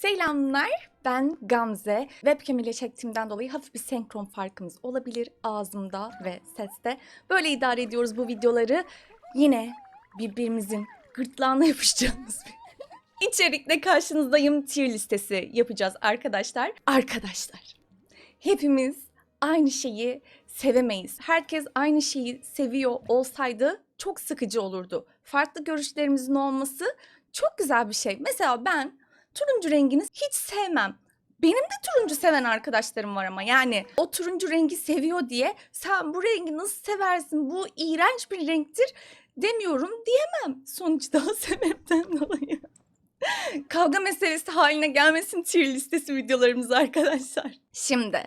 Selamlar, ben Gamze. Webcam ile çektiğimden dolayı hafif bir senkron farkımız olabilir ağzımda ve seste. Böyle idare ediyoruz bu videoları. Yine birbirimizin gırtlağına yapışacağımız bir içerikle karşınızdayım. Tier listesi yapacağız arkadaşlar. Arkadaşlar, hepimiz aynı şeyi sevemeyiz. Herkes aynı şeyi seviyor olsaydı çok sıkıcı olurdu. Farklı görüşlerimizin olması çok güzel bir şey. Mesela ben turuncu rengini hiç sevmem. Benim de turuncu seven arkadaşlarım var ama yani o turuncu rengi seviyor diye sen bu rengi nasıl seversin bu iğrenç bir renktir demiyorum diyemem. Sonuçta o sebepten dolayı. Kavga meselesi haline gelmesin tier listesi videolarımız arkadaşlar. Şimdi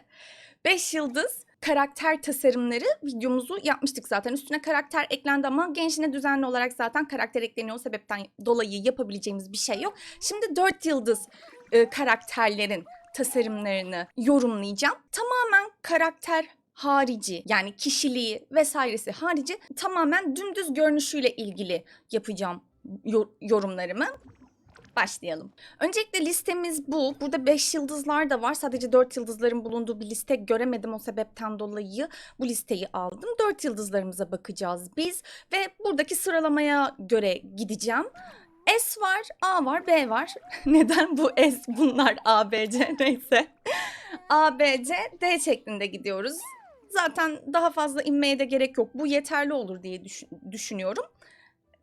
5 yıldız karakter tasarımları videomuzu yapmıştık zaten. Üstüne karakter eklendi ama gençine düzenli olarak zaten karakter ekleniyor. O sebepten dolayı yapabileceğimiz bir şey yok. Şimdi 4 yıldız e, karakterlerin tasarımlarını yorumlayacağım. Tamamen karakter harici yani kişiliği vesairesi harici tamamen dümdüz görünüşüyle ilgili yapacağım yor- yorumlarımı. Başlayalım. Öncelikle listemiz bu. Burada 5 yıldızlar da var. Sadece 4 yıldızların bulunduğu bir liste göremedim o sebepten dolayı bu listeyi aldım. 4 yıldızlarımıza bakacağız biz ve buradaki sıralamaya göre gideceğim. S var, A var, B var. Neden bu S bunlar A, B, C neyse. A, B, C, D şeklinde gidiyoruz. Zaten daha fazla inmeye de gerek yok. Bu yeterli olur diye düşün- düşünüyorum.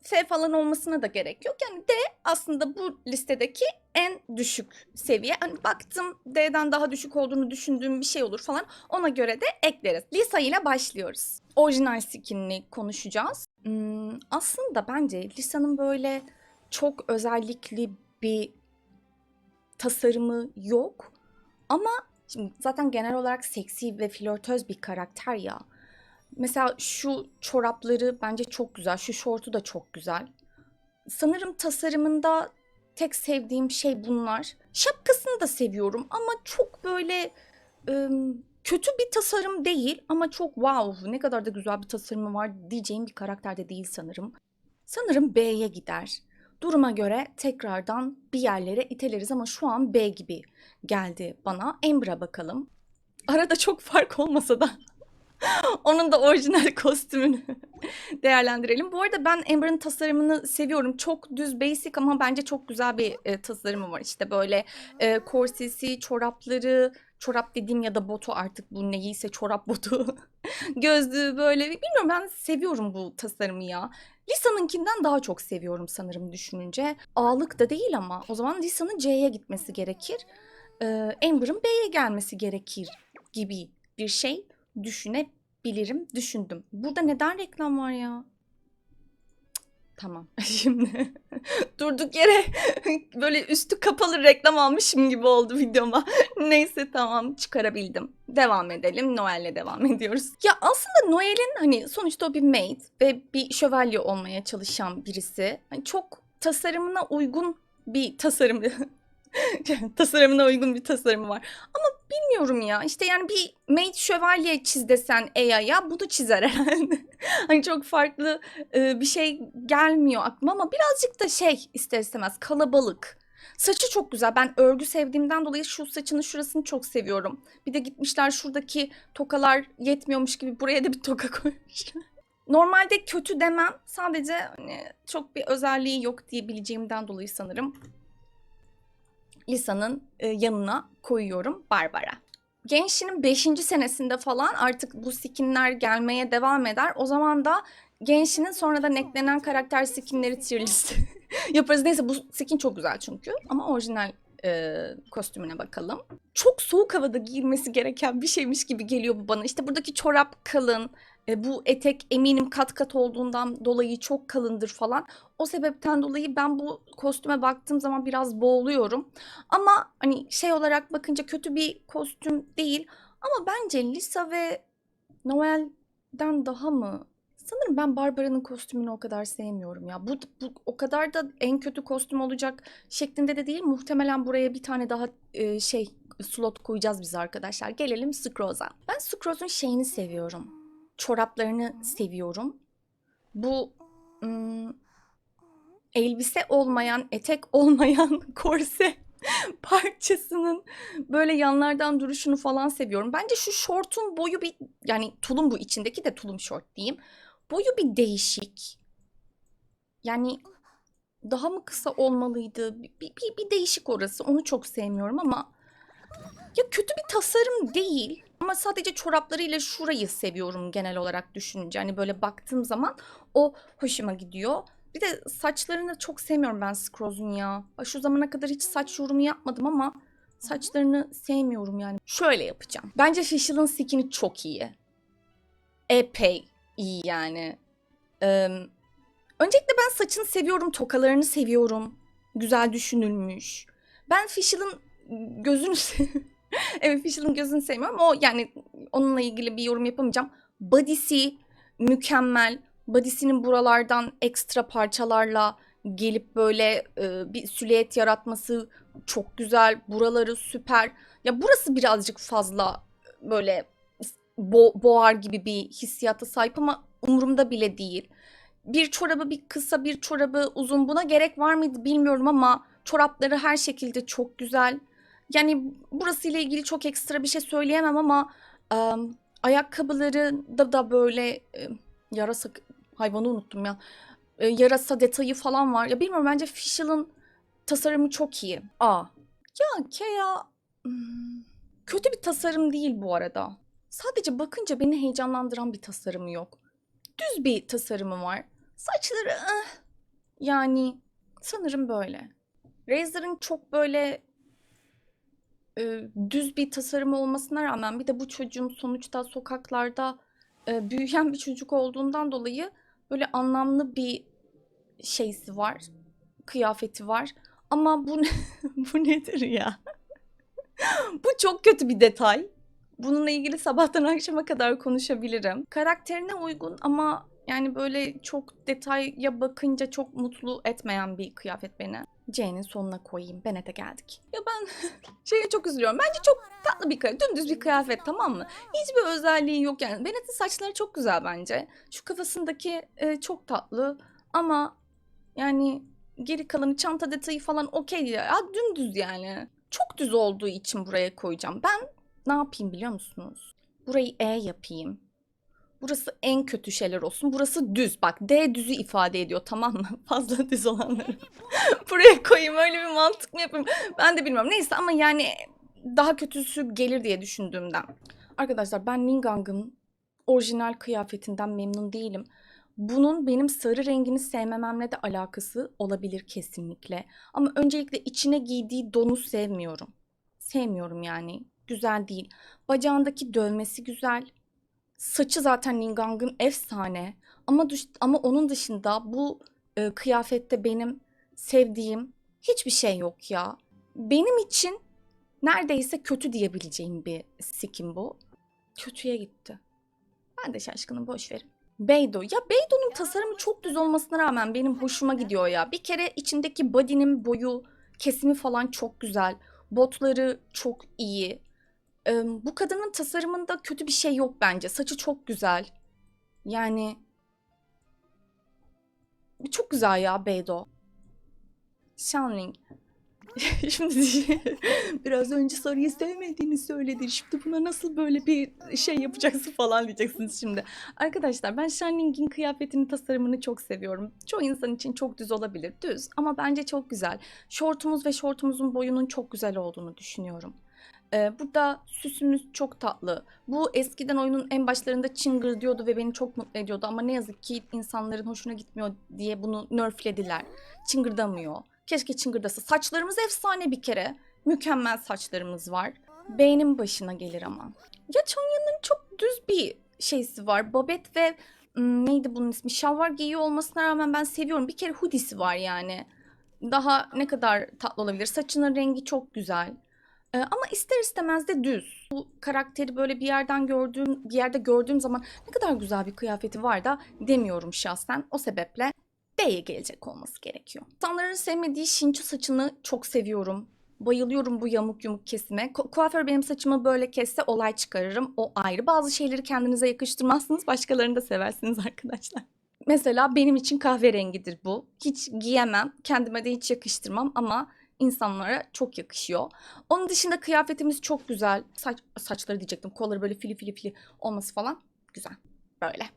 F falan olmasına da gerek yok. Yani D aslında bu listedeki en düşük seviye. Hani baktım D'den daha düşük olduğunu düşündüğüm bir şey olur falan. Ona göre de ekleriz. Lisa ile başlıyoruz. Orijinal skinini konuşacağız. Hmm, aslında bence Lisa'nın böyle çok özellikli bir tasarımı yok. Ama şimdi zaten genel olarak seksi ve flörtöz bir karakter ya. Mesela şu çorapları bence çok güzel. Şu şortu da çok güzel. Sanırım tasarımında tek sevdiğim şey bunlar. Şapkasını da seviyorum ama çok böyle kötü bir tasarım değil ama çok wow ne kadar da güzel bir tasarımı var diyeceğim bir karakter de değil sanırım. Sanırım B'ye gider. Duruma göre tekrardan bir yerlere iteleriz ama şu an B gibi geldi bana. Amber'a bakalım. Arada çok fark olmasa da onun da orijinal kostümünü değerlendirelim. Bu arada ben Amber'ın tasarımını seviyorum. Çok düz basic ama bence çok güzel bir e, tasarımı var. İşte böyle e, korsesi, çorapları, çorap dediğim ya da botu artık bu neyse çorap botu. Gözlüğü böyle bilmiyorum ben seviyorum bu tasarımı ya. Lisa'nınkinden daha çok seviyorum sanırım düşününce. Ağlık da değil ama o zaman Lisa'nın C'ye gitmesi gerekir. Ee, Amber'ın B'ye gelmesi gerekir gibi bir şey düşünebilirim, düşündüm. Burada neden reklam var ya? Tamam şimdi durduk yere böyle üstü kapalı reklam almışım gibi oldu videoma. Neyse tamam çıkarabildim. Devam edelim. Noel'le devam ediyoruz. Ya aslında Noel'in hani sonuçta o bir maid ve bir şövalye olmaya çalışan birisi. Hani çok tasarımına uygun bir tasarım tasarımına uygun bir tasarımı var. Ama bilmiyorum ya işte yani bir maid şövalye çiz desen Eya'ya bunu çizer herhalde. hani çok farklı e, bir şey gelmiyor aklıma ama birazcık da şey ister istemez kalabalık. Saçı çok güzel. Ben örgü sevdiğimden dolayı şu saçının şurasını çok seviyorum. Bir de gitmişler şuradaki tokalar yetmiyormuş gibi buraya da bir toka koymuşlar. Normalde kötü demem. Sadece hani çok bir özelliği yok diyebileceğimden dolayı sanırım Lisa'nın e, yanına koyuyorum Barbara. Gençliğin 5. senesinde falan artık bu skinler gelmeye devam eder. O zaman da Gençliğin sonradan eklenen karakter skinleri tier list yaparız. Neyse bu skin çok güzel çünkü. Ama orijinal e, kostümüne bakalım. Çok soğuk havada giyilmesi gereken bir şeymiş gibi geliyor bu bana. İşte buradaki çorap kalın. E, bu etek eminim kat kat olduğundan dolayı çok kalındır falan. O sebepten dolayı ben bu kostüme baktığım zaman biraz boğuluyorum. Ama hani şey olarak bakınca kötü bir kostüm değil. Ama bence Lisa ve Noel'den daha mı? Sanırım ben Barbara'nın kostümünü o kadar sevmiyorum ya. Bu, bu o kadar da en kötü kostüm olacak şeklinde de değil. Muhtemelen buraya bir tane daha e, şey slot koyacağız biz arkadaşlar. Gelelim Scroz'a. Ben Scroz'un şeyini seviyorum. Çoraplarını seviyorum. Bu ım, elbise olmayan, etek olmayan korse parçasının böyle yanlardan duruşunu falan seviyorum. Bence şu şortun boyu bir yani tulum bu içindeki de tulum şort diyeyim. Boyu bir değişik. Yani daha mı kısa olmalıydı? Bir, bir, bir değişik orası. Onu çok sevmiyorum ama ya kötü bir tasarım değil. Ama sadece çoraplarıyla şurayı seviyorum genel olarak düşününce. Hani böyle baktığım zaman o hoşuma gidiyor. Bir de saçlarını çok sevmiyorum ben Scroz'un ya. Şu zamana kadar hiç saç yorumu yapmadım ama saçlarını sevmiyorum yani. Şöyle yapacağım. Bence Fischl'ın skin'i çok iyi. Epey iyi yani. Ee, öncelikle ben saçını seviyorum, tokalarını seviyorum. Güzel düşünülmüş. Ben Fischl'ın gözünü Evet Fischl'ın gözünü sevmiyorum. O yani onunla ilgili bir yorum yapamayacağım. Body'si mükemmel. Body'sinin buralardan ekstra parçalarla gelip böyle e, bir silüet yaratması çok güzel. Buraları süper. Ya burası birazcık fazla böyle bo- boğar gibi bir hissiyata sahip ama umurumda bile değil. Bir çorabı bir kısa bir çorabı uzun buna gerek var mıydı bilmiyorum ama çorapları her şekilde çok güzel. Yani burası ile ilgili çok ekstra bir şey söyleyemem ama em, ayakkabıları da da böyle e, yarasa hayvanı unuttum ya. E, yarasa detayı falan var. Ya bilmiyorum bence Fischl'ın tasarımı çok iyi. Aa. Ya Kea hmm, kötü bir tasarım değil bu arada. Sadece bakınca beni heyecanlandıran bir tasarımı yok. Düz bir tasarımı var. Saçları eh, yani sanırım böyle. Razer'ın çok böyle e, düz bir tasarımı olmasına rağmen bir de bu çocuğun sonuçta sokaklarda e, büyüyen bir çocuk olduğundan dolayı böyle anlamlı bir şeysi var, kıyafeti var. Ama bu bu nedir ya? bu çok kötü bir detay. Bununla ilgili sabahtan akşama kadar konuşabilirim. Karakterine uygun ama yani böyle çok detaya bakınca çok mutlu etmeyen bir kıyafet beni. C'nin sonuna koyayım. Benet'e geldik. Ya ben şeye çok üzülüyorum. Bence çok tatlı bir kıyafet. Dümdüz bir kıyafet tamam mı? Hiçbir özelliği yok yani. Benet'in saçları çok güzel bence. Şu kafasındaki e, çok tatlı. Ama yani geri kalanı çanta detayı falan okey ya. ya. Dümdüz yani. Çok düz olduğu için buraya koyacağım. Ben ne yapayım biliyor musunuz? Burayı E yapayım. Burası en kötü şeyler olsun. Burası düz. Bak D düzü ifade ediyor tamam mı? Fazla düz olanları. Buraya koyayım öyle bir mantık mı yapayım? Ben de bilmiyorum. Neyse ama yani daha kötüsü gelir diye düşündüğümden. Arkadaşlar ben Ningang'ın orijinal kıyafetinden memnun değilim. Bunun benim sarı rengini sevmememle de alakası olabilir kesinlikle. Ama öncelikle içine giydiği donu sevmiyorum. Sevmiyorum yani. Güzel değil. Bacağındaki dövmesi güzel. Saçı zaten Ningang'ın efsane. Ama düş- ama onun dışında bu e, kıyafette benim sevdiğim hiçbir şey yok ya. Benim için neredeyse kötü diyebileceğim bir skin bu. Kötüye gitti. Ben de şaşkınım boş verin. Beydo. Ya Beydo'nun tasarımı çok düz olmasına rağmen benim hoşuma gidiyor ya. Bir kere içindeki body'nin boyu, kesimi falan çok güzel. Botları çok iyi. Bu kadının tasarımında kötü bir şey yok bence. Saçı çok güzel. Yani çok güzel ya Beydo. Shanling. Şimdi biraz önce sarıyı sevmediğini söyledi. Şimdi buna nasıl böyle bir şey yapacaksın falan diyeceksiniz şimdi. Arkadaşlar ben Shanling'in kıyafetini tasarımını çok seviyorum. Çoğu insan için çok düz olabilir. Düz ama bence çok güzel. Şortumuz ve şortumuzun boyunun çok güzel olduğunu düşünüyorum. Ee, burada süsümüz çok tatlı. Bu eskiden oyunun en başlarında çıngır diyordu ve beni çok mutlu ediyordu. Ama ne yazık ki insanların hoşuna gitmiyor diye bunu nerflediler. Çıngırdamıyor. Keşke çıngırdasa. Saçlarımız efsane bir kere. Mükemmel saçlarımız var. Beynim başına gelir ama. Ya Chonya'nın çok düz bir şeysi var. Babet ve hmm, neydi bunun ismi? Şalvar giyiyor olmasına rağmen ben seviyorum. Bir kere hoodie'si var yani. Daha ne kadar tatlı olabilir. Saçının rengi çok güzel. Ee, ama ister istemez de düz. Bu karakteri böyle bir yerden gördüğüm, bir yerde gördüğüm zaman ne kadar güzel bir kıyafeti var da demiyorum şahsen. O sebeple B'ye gelecek olması gerekiyor. İnsanların sevmediği Shinchu saçını çok seviyorum. Bayılıyorum bu yamuk yumuk kesime. Ku- kuaför benim saçımı böyle kesse olay çıkarırım. O ayrı. Bazı şeyleri kendinize yakıştırmazsınız. Başkalarını da seversiniz arkadaşlar. Mesela benim için kahverengidir bu. Hiç giyemem. Kendime de hiç yakıştırmam ama insanlara çok yakışıyor. Onun dışında kıyafetimiz çok güzel. Saç, saçları diyecektim. Kolları böyle fili fili fili olması falan güzel. Böyle.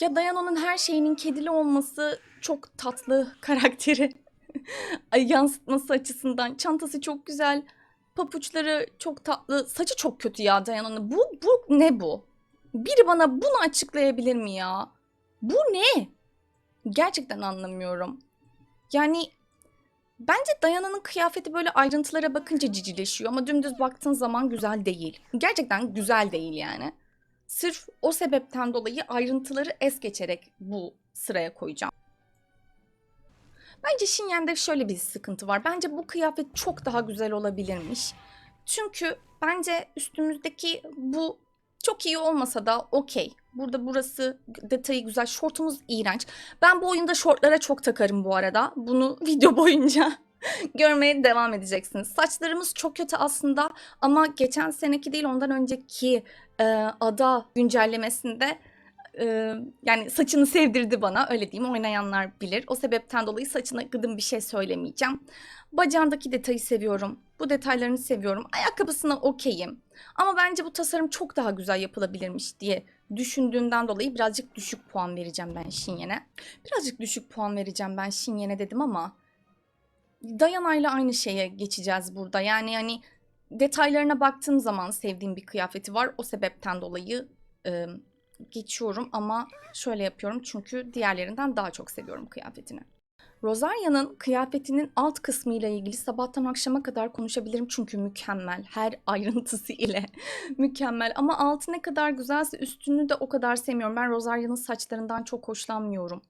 Ya Dayana'nın her şeyinin kedili olması çok tatlı karakteri. Yansıtması açısından. Çantası çok güzel. Papuçları çok tatlı. Saçı çok kötü ya Dayana'nın. Bu, bu ne bu? Biri bana bunu açıklayabilir mi ya? Bu ne? Gerçekten anlamıyorum. Yani bence Dayana'nın kıyafeti böyle ayrıntılara bakınca cicileşiyor ama dümdüz baktığın zaman güzel değil. Gerçekten güzel değil yani. Sırf o sebepten dolayı ayrıntıları es geçerek bu sıraya koyacağım. Bence Shinyen'de şöyle bir sıkıntı var. Bence bu kıyafet çok daha güzel olabilirmiş. Çünkü bence üstümüzdeki bu çok iyi olmasa da okey. Burada burası detayı güzel. Şortumuz iğrenç. Ben bu oyunda şortlara çok takarım bu arada. Bunu video boyunca görmeye devam edeceksiniz. Saçlarımız çok kötü aslında ama geçen seneki değil ondan önceki e, ada güncellemesinde e, yani saçını sevdirdi bana öyle diyeyim oynayanlar bilir. O sebepten dolayı saçına gıdım bir şey söylemeyeceğim. Bacağındaki detayı seviyorum. Bu detaylarını seviyorum. Ayakkabısına okeyim. Ama bence bu tasarım çok daha güzel yapılabilirmiş diye düşündüğümden dolayı birazcık düşük puan vereceğim ben Shinyen'e. Birazcık düşük puan vereceğim ben Shinyen'e dedim ama Dayana'yla aynı şeye geçeceğiz burada. Yani hani detaylarına baktığım zaman sevdiğim bir kıyafeti var. O sebepten dolayı geçiyorum ama şöyle yapıyorum çünkü diğerlerinden daha çok seviyorum kıyafetini. Rosaria'nın kıyafetinin alt kısmı ile ilgili sabahtan akşama kadar konuşabilirim çünkü mükemmel. Her ayrıntısı ile mükemmel. Ama altı ne kadar güzelse üstünü de o kadar sevmiyorum. Ben Rosaria'nın saçlarından çok hoşlanmıyorum.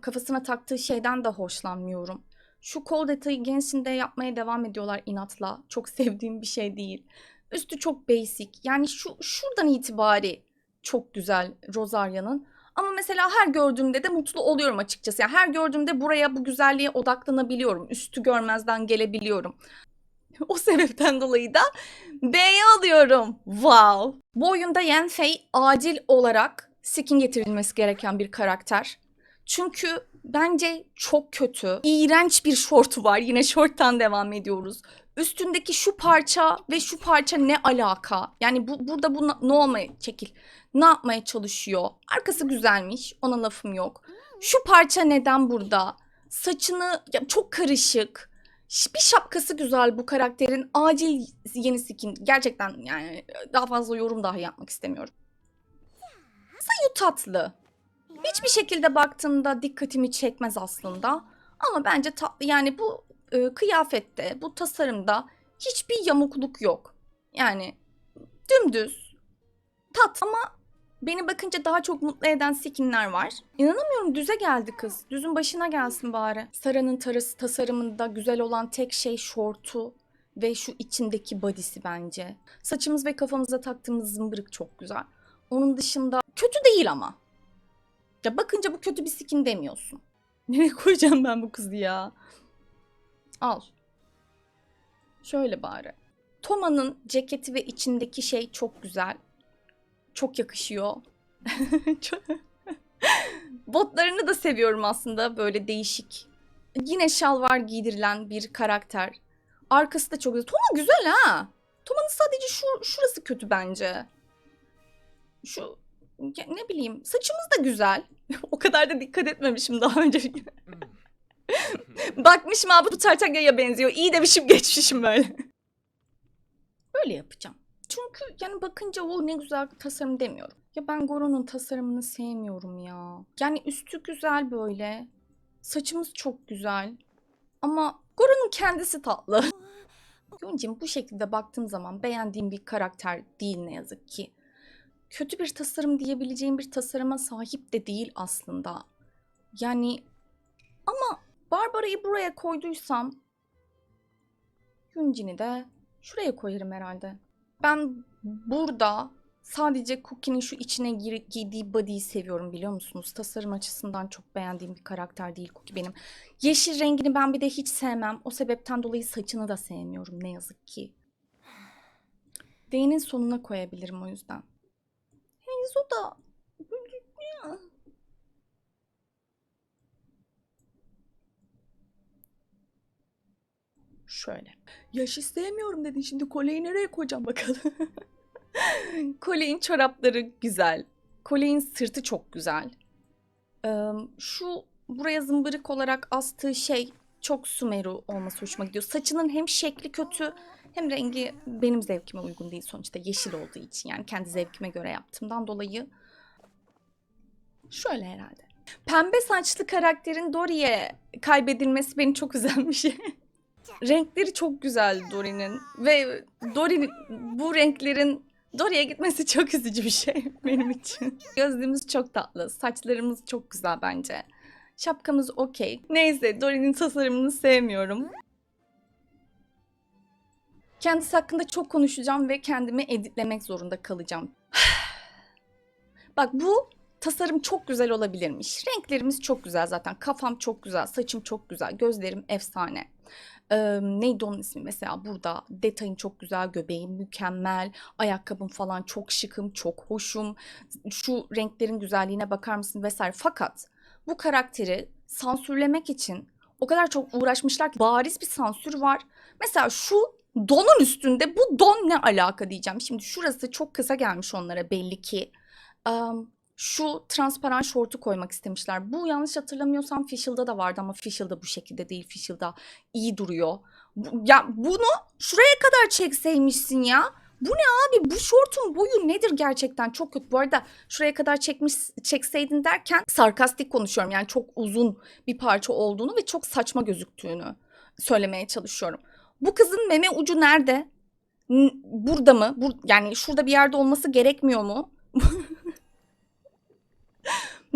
Kafasına taktığı şeyden de hoşlanmıyorum. Şu kol detayı gençinde yapmaya devam ediyorlar inatla. Çok sevdiğim bir şey değil. Üstü çok basic. Yani şu şuradan itibari çok güzel Rosaria'nın. Ama mesela her gördüğümde de mutlu oluyorum açıkçası. Yani her gördüğümde buraya bu güzelliğe odaklanabiliyorum. Üstü görmezden gelebiliyorum. O sebepten dolayı da B'ye alıyorum. Wow. Bu oyunda Yenfei acil olarak skin getirilmesi gereken bir karakter. Çünkü bence çok kötü. İğrenç bir şortu var. Yine şorttan devam ediyoruz. Üstündeki şu parça ve şu parça ne alaka? Yani bu burada bu ne olmaya çekil? Ne yapmaya çalışıyor? Arkası güzelmiş. Ona lafım yok. Şu parça neden burada? Saçını ya çok karışık. Bir şapkası güzel bu karakterin. Acil yeni skin. Gerçekten yani daha fazla yorum dahi yapmak istemiyorum. Sayu tatlı. Hiçbir şekilde baktığımda dikkatimi çekmez aslında. Ama bence tatlı yani bu e, kıyafette, bu tasarımda hiçbir yamukluk yok. Yani dümdüz, tat ama beni bakınca daha çok mutlu eden skinler var. İnanamıyorum düze geldi kız. Düzün başına gelsin bari. Sara'nın tarası tasarımında güzel olan tek şey şortu ve şu içindeki body'si bence. Saçımız ve kafamıza taktığımız zımbırık çok güzel. Onun dışında kötü değil ama. Ya bakınca bu kötü bir skin demiyorsun. Nereye koyacağım ben bu kızı ya? Al. Şöyle bari. Toma'nın ceketi ve içindeki şey çok güzel. Çok yakışıyor. Botlarını da seviyorum aslında böyle değişik. Yine şalvar giydirilen bir karakter. Arkası da çok güzel. Toma güzel ha. Toma'nın sadece şu şurası kötü bence. Şu ne bileyim saçımız da güzel. o kadar da dikkat etmemişim daha önce. Bakmışım abi bu Tartagya'ya benziyor. İyi demişim geçmişim böyle. Böyle yapacağım. Çünkü yani bakınca o ne güzel tasarım demiyorum. Ya ben Goro'nun tasarımını sevmiyorum ya. Yani üstü güzel böyle. Saçımız çok güzel. Ama Goro'nun kendisi tatlı. Yoncim bu şekilde baktığım zaman beğendiğim bir karakter değil ne yazık ki. Kötü bir tasarım diyebileceğim bir tasarıma sahip de değil aslında. Yani ama Barbara'yı buraya koyduysam Yunjin'i de şuraya koyarım herhalde. Ben burada sadece Cookie'nin şu içine gir- giydiği body'yi seviyorum biliyor musunuz? Tasarım açısından çok beğendiğim bir karakter değil Cookie benim. Yeşil rengini ben bir de hiç sevmem. O sebepten dolayı saçını da sevmiyorum ne yazık ki. D'nin sonuna koyabilirim o yüzden. Heizo da Şöyle. Yaş istemiyorum dedin. Şimdi kolyeyi nereye koyacağım bakalım. Kolye'in çorapları güzel. Kolye'in sırtı çok güzel. Ee, şu buraya zımbırık olarak astığı şey çok Sumeru olması hoşuma gidiyor. Saçının hem şekli kötü hem rengi benim zevkime uygun değil sonuçta yeşil olduğu için. Yani kendi zevkime göre yaptığımdan dolayı şöyle herhalde. Pembe saçlı karakterin Dory'e kaybedilmesi beni çok üzen. Renkleri çok güzel Dory'nin ve Dory bu renklerin Dory'e gitmesi çok üzücü bir şey benim için. Gözlüğümüz çok tatlı, saçlarımız çok güzel bence. Şapkamız okey. Neyse Dory'nin tasarımını sevmiyorum. Kendisi hakkında çok konuşacağım ve kendimi editlemek zorunda kalacağım. Bak bu tasarım çok güzel olabilirmiş. Renklerimiz çok güzel zaten. Kafam çok güzel, saçım çok güzel, gözlerim efsane. Ee, neydi onun ismi mesela burada detayın çok güzel, göbeğim mükemmel, ayakkabım falan çok şıkım, çok hoşum. Şu renklerin güzelliğine bakar mısın vesaire. Fakat bu karakteri sansürlemek için o kadar çok uğraşmışlar ki bariz bir sansür var. Mesela şu donun üstünde bu don ne alaka diyeceğim. Şimdi şurası çok kısa gelmiş onlara belli ki. Am, şu transparan şortu koymak istemişler. Bu yanlış hatırlamıyorsam Fishil'da da vardı ama Fishil'da bu şekilde değil. Fishil'da iyi duruyor. Bu- ya bunu şuraya kadar çekseymişsin ya. Bu ne abi? Bu şortun boyu nedir gerçekten? Çok kötü. Bu arada şuraya kadar çekmiş çekseydin derken sarkastik konuşuyorum. Yani çok uzun bir parça olduğunu ve çok saçma gözüktüğünü söylemeye çalışıyorum. Bu kızın meme ucu nerede? Burada mı? Bur- yani şurada bir yerde olması gerekmiyor mu?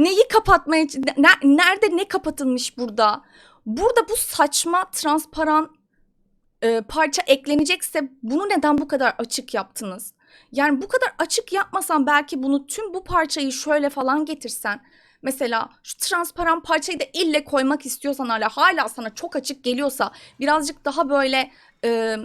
Neyi kapatmaya ne- nerede ne kapatılmış burada? Burada bu saçma transparan e, parça eklenecekse bunu neden bu kadar açık yaptınız? Yani bu kadar açık yapmasan belki bunu tüm bu parçayı şöyle falan getirsen mesela şu transparan parçayı da ille koymak istiyorsan hala hala sana çok açık geliyorsa birazcık daha böyle e,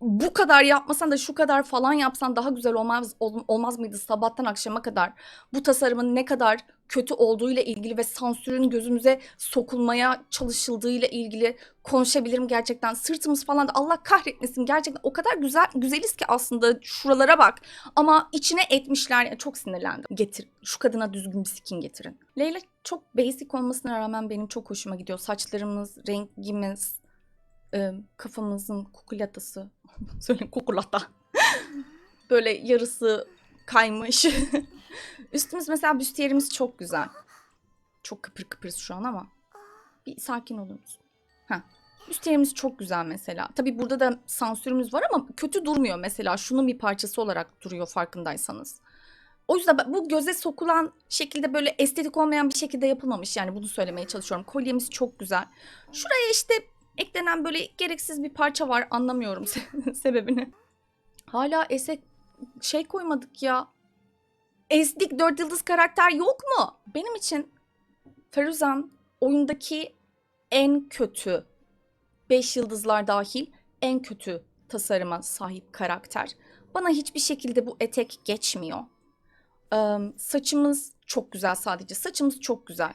bu kadar yapmasan da şu kadar falan yapsan daha güzel olmaz ol- olmaz mıydı sabahtan akşama kadar bu tasarımın ne kadar kötü olduğuyla ilgili ve sansürün gözümüze sokulmaya çalışıldığıyla ilgili konuşabilirim gerçekten. Sırtımız falan da Allah kahretmesin gerçekten o kadar güzel güzeliz ki aslında şuralara bak. Ama içine etmişler ya çok sinirlendim. Getir şu kadına düzgün bir skin getirin. Leyla çok basic olmasına rağmen benim çok hoşuma gidiyor. Saçlarımız, rengimiz, e, kafamızın kukulatası. Söyle kukulata. Böyle yarısı kaymış. Üstümüz mesela büstiyerimiz çok güzel. Çok kıpır kıpırız şu an ama. Bir sakin musun? Heh. Büstiyerimiz çok güzel mesela. Tabii burada da sansürümüz var ama kötü durmuyor mesela. Şunun bir parçası olarak duruyor farkındaysanız. O yüzden bu göze sokulan şekilde böyle estetik olmayan bir şekilde yapılmamış. Yani bunu söylemeye çalışıyorum. Kolyemiz çok güzel. Şuraya işte eklenen böyle gereksiz bir parça var. Anlamıyorum se- sebebini. Hala ese şey koymadık ya. Esdik dört yıldız karakter yok mu? Benim için Feruzan oyundaki en kötü 5 yıldızlar dahil en kötü tasarıma sahip karakter. Bana hiçbir şekilde bu etek geçmiyor. Ee, saçımız çok güzel sadece. Saçımız çok güzel.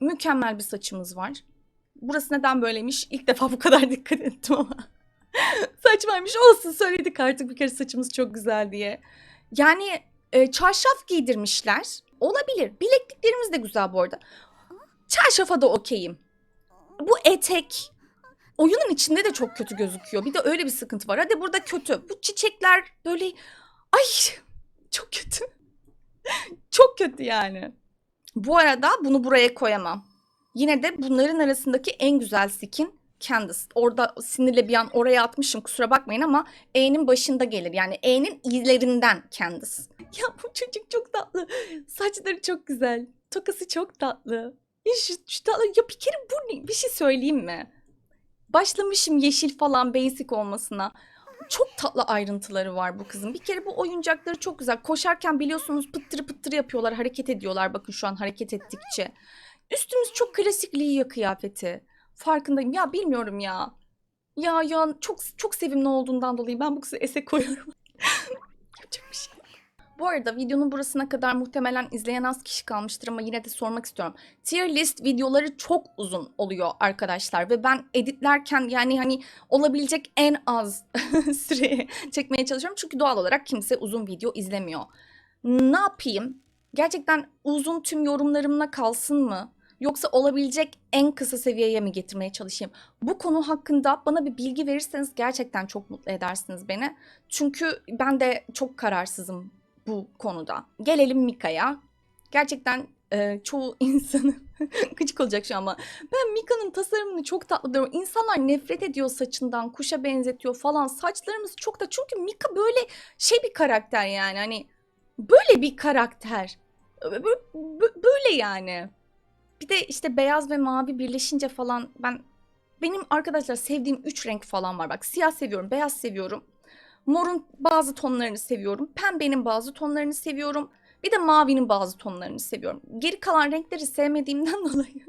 Mükemmel bir saçımız var. Burası neden böyleymiş? İlk defa bu kadar dikkat ettim ama. Saçmaymış olsun söyledik artık bir kere saçımız çok güzel diye. Yani e, çarşaf giydirmişler. Olabilir. Bilekliklerimiz de güzel bu arada. Çarşafa da okeyim. Bu etek oyunun içinde de çok kötü gözüküyor. Bir de öyle bir sıkıntı var. Hadi burada kötü. Bu çiçekler böyle ay çok kötü. çok kötü yani. Bu arada bunu buraya koyamam. Yine de bunların arasındaki en güzel skin Candice. Orada sinirle bir an oraya atmışım kusura bakmayın ama E'nin başında gelir. Yani E'nin ilerinden Candice. Ya bu çocuk çok tatlı. Saçları çok güzel. Tokası çok tatlı. Ya şu, şu tatlı. Ya bir kere bu ne? Bir şey söyleyeyim mi? Başlamışım yeşil falan basic olmasına. Çok tatlı ayrıntıları var bu kızın. Bir kere bu oyuncakları çok güzel. Koşarken biliyorsunuz pıttırı pıttırı yapıyorlar. Hareket ediyorlar. Bakın şu an hareket ettikçe. Üstümüz çok klasik Lia kıyafeti. Farkındayım. Ya bilmiyorum ya. Ya ya çok çok sevimli olduğundan dolayı ben bu kızı ese koyuyorum. Yapacak bir şey. Bu arada videonun burasına kadar muhtemelen izleyen az kişi kalmıştır ama yine de sormak istiyorum. Tier list videoları çok uzun oluyor arkadaşlar ve ben editlerken yani hani olabilecek en az süreyi çekmeye çalışıyorum. Çünkü doğal olarak kimse uzun video izlemiyor. Ne yapayım? Gerçekten uzun tüm yorumlarımla kalsın mı? Yoksa olabilecek en kısa seviyeye mi getirmeye çalışayım? Bu konu hakkında bana bir bilgi verirseniz gerçekten çok mutlu edersiniz beni. Çünkü ben de çok kararsızım bu konuda. Gelelim Mika'ya. Gerçekten e, çoğu insanın gıcık olacak şu ama ben Mika'nın tasarımını çok tatlı buluyorum. İnsanlar nefret ediyor saçından, kuşa benzetiyor falan. Saçlarımız çok da çünkü Mika böyle şey bir karakter yani hani böyle bir karakter. Bö- bö- Böyle yani. Bir de işte beyaz ve mavi birleşince falan ben benim arkadaşlar sevdiğim üç renk falan var. Bak siyah seviyorum, beyaz seviyorum. Morun bazı tonlarını seviyorum. Pembenin bazı tonlarını seviyorum. Bir de mavinin bazı tonlarını seviyorum. Geri kalan renkleri sevmediğimden dolayı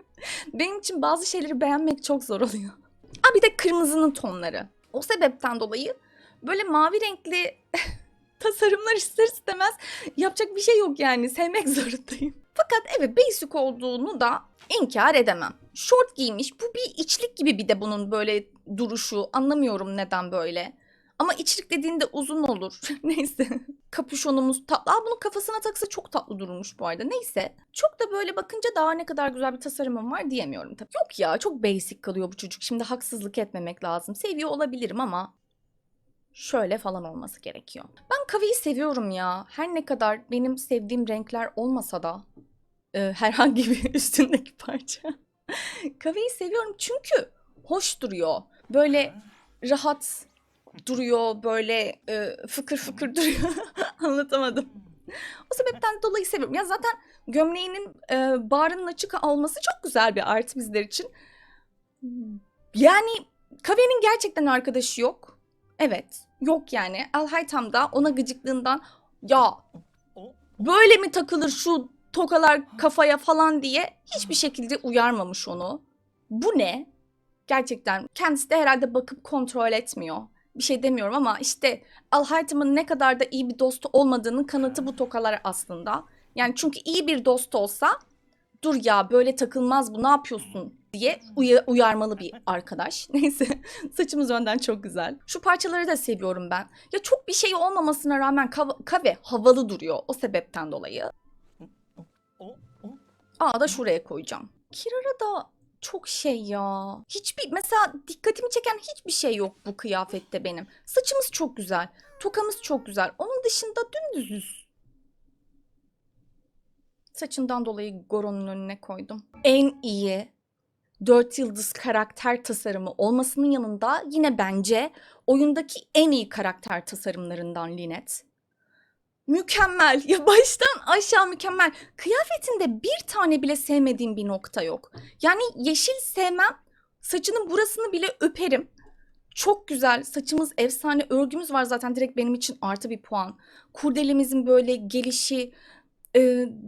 benim için bazı şeyleri beğenmek çok zor oluyor. Aa bir de kırmızının tonları. O sebepten dolayı böyle mavi renkli tasarımlar ister istemez yapacak bir şey yok yani. Sevmek zorundayım. Fakat evet basic olduğunu da inkar edemem. Short giymiş. Bu bir içlik gibi bir de bunun böyle duruşu. Anlamıyorum neden böyle. Ama içlik dediğinde uzun olur. Neyse. Kapüşonumuz tatlı. Aa, bunu kafasına taksa çok tatlı durmuş bu arada. Neyse. Çok da böyle bakınca daha ne kadar güzel bir tasarımım var diyemiyorum tabii. Yok ya çok basic kalıyor bu çocuk. Şimdi haksızlık etmemek lazım. Seviyor olabilirim ama şöyle falan olması gerekiyor. Ben kahveyi seviyorum ya. Her ne kadar benim sevdiğim renkler olmasa da e, herhangi bir üstündeki parça. kahveyi seviyorum çünkü hoş duruyor. Böyle rahat duruyor, böyle e, fıkır fıkır duruyor. Anlatamadım. O sebepten dolayı seviyorum. Ya zaten gömleğinin e, bağrının açık olması çok güzel bir artı bizler için. Yani kahvenin gerçekten arkadaşı yok. Evet. Yok yani. Al Haytam da ona gıcıklığından ya böyle mi takılır şu tokalar kafaya falan diye hiçbir şekilde uyarmamış onu. Bu ne? Gerçekten kendisi de herhalde bakıp kontrol etmiyor. Bir şey demiyorum ama işte Al Haytam'ın ne kadar da iyi bir dostu olmadığının kanıtı bu tokalar aslında. Yani çünkü iyi bir dost olsa dur ya böyle takılmaz bu ne yapıyorsun diye uya- uyarmalı bir arkadaş. Neyse saçımız önden çok güzel. Şu parçaları da seviyorum ben. Ya çok bir şey olmamasına rağmen kav- kave havalı duruyor o sebepten dolayı. Aa da şuraya koyacağım. Kirara da çok şey ya. Hiçbir mesela dikkatimi çeken hiçbir şey yok bu kıyafette benim. Saçımız çok güzel. Tokamız çok güzel. Onun dışında dümdüzüz. Saçından dolayı Goron'un önüne koydum. En iyi 4 yıldız karakter tasarımı olmasının yanında yine bence oyundaki en iyi karakter tasarımlarından Linet. Mükemmel. Ya baştan aşağı mükemmel. Kıyafetinde bir tane bile sevmediğim bir nokta yok. Yani yeşil sevmem. Saçının burasını bile öperim. Çok güzel. Saçımız efsane. Örgümüz var zaten direkt benim için artı bir puan. Kurdelemizin böyle gelişi, e,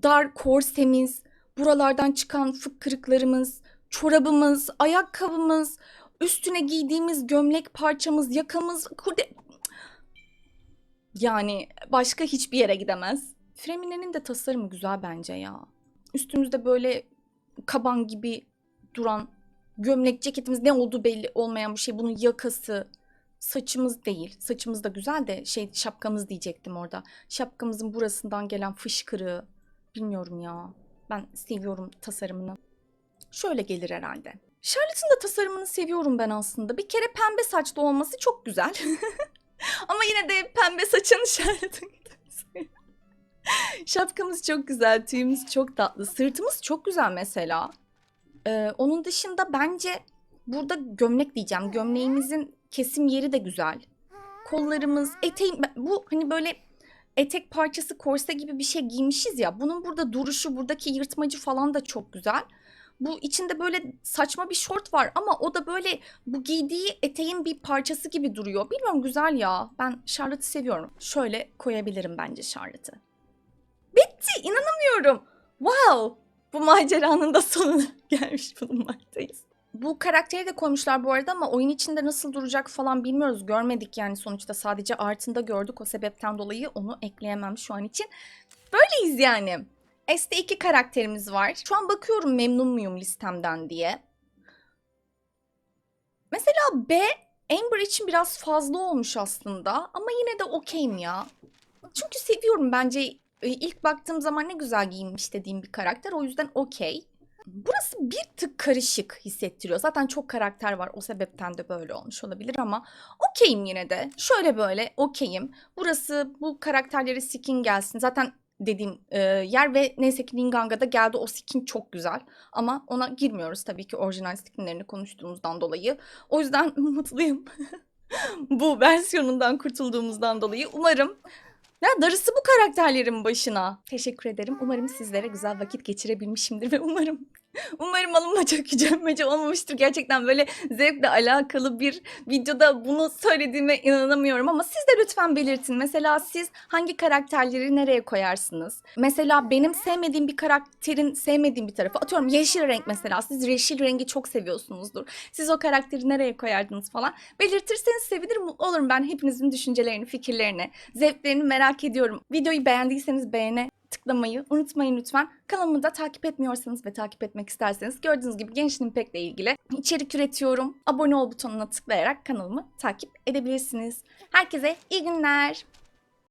dar korsemiz, buralardan çıkan fıkkırıklarımız, çorabımız, ayakkabımız, üstüne giydiğimiz gömlek parçamız, yakamız, kurde... Yani başka hiçbir yere gidemez. Fremine'nin de tasarımı güzel bence ya. Üstümüzde böyle kaban gibi duran gömlek ceketimiz ne olduğu belli olmayan bir şey. Bunun yakası, saçımız değil. Saçımız da güzel de şey şapkamız diyecektim orada. Şapkamızın burasından gelen fışkırığı. Bilmiyorum ya. Ben seviyorum tasarımını. Şöyle gelir herhalde. Charlotte'ın da tasarımını seviyorum ben aslında. Bir kere pembe saçlı olması çok güzel. Ama yine de pembe Charlotte'ın getirmesi. Şapkamız çok güzel, tüyümüz çok tatlı. Sırtımız çok güzel mesela. Ee, onun dışında bence burada gömlek diyeceğim. Gömleğimizin kesim yeri de güzel. Kollarımız, eteğim, bu hani böyle etek parçası korse gibi bir şey giymişiz ya. Bunun burada duruşu, buradaki yırtmacı falan da çok güzel. Bu içinde böyle saçma bir şort var ama o da böyle bu giydiği eteğin bir parçası gibi duruyor. Bilmiyorum güzel ya. Ben Charlotte'ı seviyorum. Şöyle koyabilirim bence Charlotte'ı. Bitti. inanamıyorum. Wow. Bu maceranın da sonuna gelmiş bulunmaktayız. Bu karakteri de koymuşlar bu arada ama oyun içinde nasıl duracak falan bilmiyoruz. Görmedik yani sonuçta sadece artında gördük. O sebepten dolayı onu ekleyemem şu an için. Böyleyiz yani. S'te iki karakterimiz var. Şu an bakıyorum memnun muyum listemden diye. Mesela B Amber için biraz fazla olmuş aslında ama yine de okeyim ya. Çünkü seviyorum bence e, ilk baktığım zaman ne güzel giyinmiş dediğim bir karakter o yüzden okey. Burası bir tık karışık hissettiriyor. Zaten çok karakter var o sebepten de böyle olmuş olabilir ama okeyim yine de. Şöyle böyle okeyim. Burası bu karakterlere skin gelsin. Zaten dediğim e, yer ve neyse ki Ninganga'da geldi o skin çok güzel. Ama ona girmiyoruz tabii ki orijinal skinlerini konuştuğumuzdan dolayı. O yüzden mutluyum. bu versiyonundan kurtulduğumuzdan dolayı. Umarım ya darısı bu karakterlerin başına. Teşekkür ederim. Umarım sizlere güzel vakit geçirebilmişimdir ve umarım umarım alınmaca gücenmece olmamıştır. Gerçekten böyle zevkle alakalı bir videoda bunu söylediğime inanamıyorum ama siz de lütfen belirtin. Mesela siz hangi karakterleri nereye koyarsınız? Mesela benim sevmediğim bir karakterin sevmediğim bir tarafı. Atıyorum yeşil renk mesela. Siz yeşil rengi çok seviyorsunuzdur. Siz o karakteri nereye koyardınız falan. Belirtirseniz sevinirim, mutlu olurum. Ben hepinizin düşüncelerini, fikirlerini, zevklerini merak ediyorum. Videoyu beğendiyseniz beğene tıklamayı unutmayın lütfen. Kanalımı da takip etmiyorsanız ve takip etmek isterseniz gördüğünüz gibi Genshin Impact'le ilgili içerik üretiyorum. Abone ol butonuna tıklayarak kanalımı takip edebilirsiniz. Herkese iyi günler.